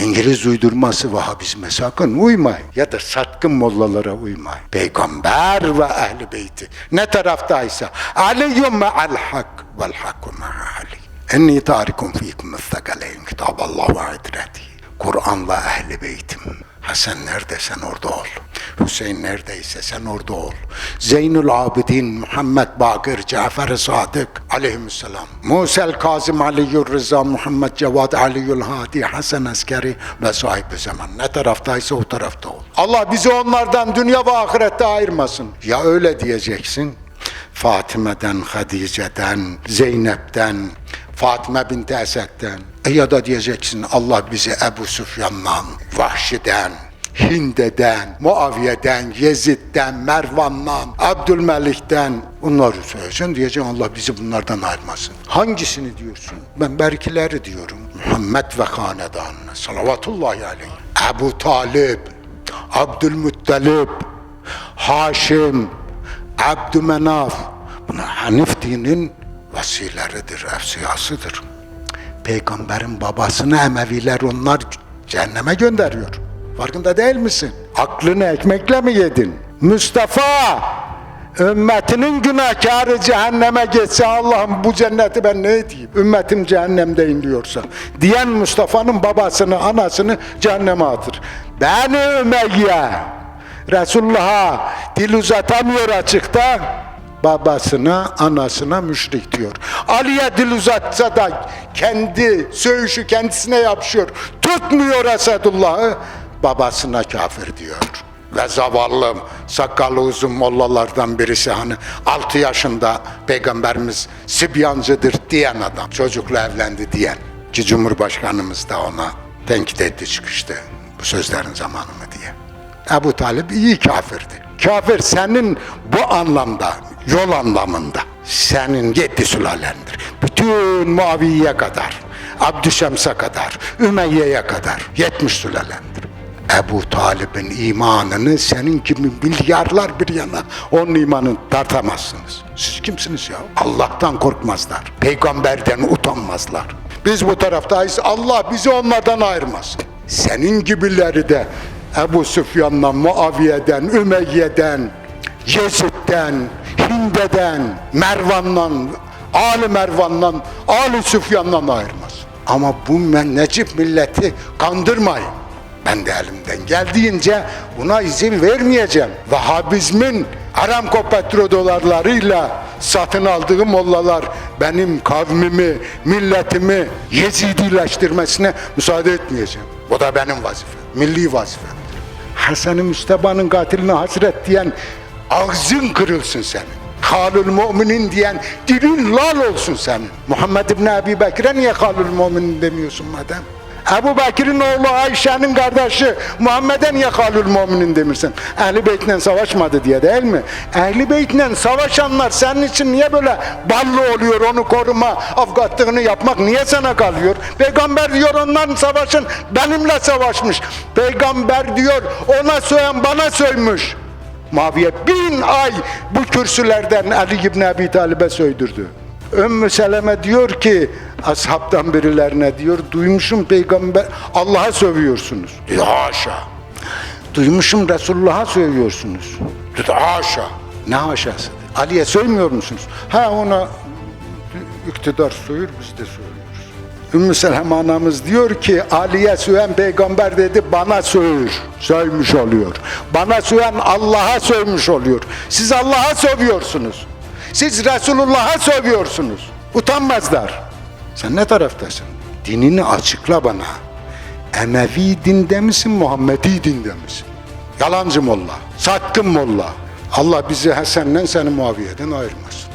İngiliz uydurması Vahabizme sakın uymayın. Ya da satkın mollalara uymayın. Peygamber ve ehli beyti ne taraftaysa Aliyyum ma'al hak vel hakku ma'a Ali. Enni tarikum fikum müstakaleyn kitaballah ve idreti. Kur'an'la ehli beytim. Hasan nerede sen orada ol. Hüseyin neredeyse sen orada ol. Zeynül Abidin, Muhammed Bakır, Cafer Sadık aleyhisselam. Musel Kazım Aliyyur Rıza, Muhammed Cevad Aliyyül Hadi, Hasan Askeri ve sahibi zaman. Ne taraftaysa o tarafta ol. Allah bizi onlardan dünya ve ahirette ayırmasın. Ya öyle diyeceksin. Fatime'den, Hadice'den, Zeynep'ten, Fatime binti Esed'den. E ya da diyeceksin Allah bizi Ebu Süfyan'dan, Vahşi'den, Hinde'den, Muaviye'den, Yezid'den, Mervan'dan, Abdülmelik'ten bunları söyleyeceksin. Diyeceksin Allah bizi bunlardan ayırmasın. Hangisini diyorsun? Ben belkileri diyorum. Muhammed ve hanedanına salavatullahi aleyh. Ebu Talib, Abdülmuttalib, Haşim, Abdümenaf. Bunlar Hanif dinin vesileridir, efsiyasıdır. Peygamberin babasını Emeviler onlar cehenneme gönderiyor. Farkında değil misin? Aklını ekmekle mi yedin? Mustafa ümmetinin günahkarı cehenneme geçse Allah'ım bu cenneti ben ne edeyim? Ümmetim cehennemdeyim diyorsa. Diyen Mustafa'nın babasını, anasını cehenneme atır. Beni Ümeyye Resulullah'a dil uzatamıyor açıkta babasına, anasına müşrik diyor. Ali'ye dil uzatsa da kendi söğüşü kendisine yapışıyor. Tutmuyor Esedullah'ı, babasına kafir diyor. Ve zavallı sakallı uzun mollalardan birisi hani 6 yaşında peygamberimiz Sibyancıdır diyen adam. Çocukla evlendi diyen. Ki Cumhurbaşkanımız da ona tenkit etti çıkıştı. Bu sözlerin zamanı mı diye. Ebu Talip iyi kafirdi. Kafir senin bu anlamda, yol anlamında senin yedi sülalendir. Bütün Muaviye'ye kadar, Abdüşems'e kadar, Ümeyye'ye kadar yetmiş sülalendir. Ebu Talib'in imanını senin gibi milyarlar bir yana onun imanını tartamazsınız. Siz kimsiniz ya? Allah'tan korkmazlar. Peygamberden utanmazlar. Biz bu taraftayız. Allah bizi onlardan ayırmasın. Senin gibileri de Ebu Süfyan'dan, Muaviye'den, Ümeyye'den, Yezid'den, Hinde'den, Mervan'dan, Ali Mervan'dan, Ali Süfyan'dan ayırmaz. Ama bu Necip milleti kandırmayın. Ben de elimden geldiğince buna izin vermeyeceğim. Vahabizmin Aramco petrodolarlarıyla satın aldığım mollalar benim kavmimi, milletimi Yezidileştirmesine müsaade etmeyeceğim. Bu da benim vazifem, milli vazifemdir. Hasan-ı Müsteba'nın katiline hasret diyen ağzın kırılsın senin. Halül müminin diyen dilin lal olsun senin. Muhammed İbni Ebi Bekir'e niye halül müminin demiyorsun madem? Ebu Bekir'in oğlu Ayşe'nin kardeşi Muhammed'e niye halül müminin demirsin? Ehli Beyt'le savaşmadı diye değil mi? Ehli Beyt'le savaşanlar senin için niye böyle ballı oluyor onu koruma, avgatlığını yapmak niye sana kalıyor? Peygamber diyor onların savaşın benimle savaşmış. Peygamber diyor ona söyleyen bana söymüş. Muaviye bin ay bu kürsülerden Ali İbni Ebi Talib'e söydürdü. Ümmü Seleme diyor ki ashabtan birilerine diyor duymuşum peygamber Allah'a sövüyorsunuz. Diyor haşa. Duymuşum Resulullah'a sövüyorsunuz. Dedi haşa. Ne haşası? Ali'ye sövmüyor musunuz? Ha ona iktidar sövür biz de sövüyoruz. Ümmü Seleme anamız diyor ki Ali'ye söven peygamber dedi bana sövür. Sövmüş oluyor. Bana söven Allah'a sövmüş oluyor. Siz Allah'a sövüyorsunuz. Siz Resulullah'a sövüyorsunuz. Utanmazlar. Sen ne taraftasın? Dinini açıkla bana. Emevi dinde misin, Muhammedi dinde misin? Yalancı molla, satkın molla. Allah bizi Hasan'la seni Muaviye'den ayırmasın.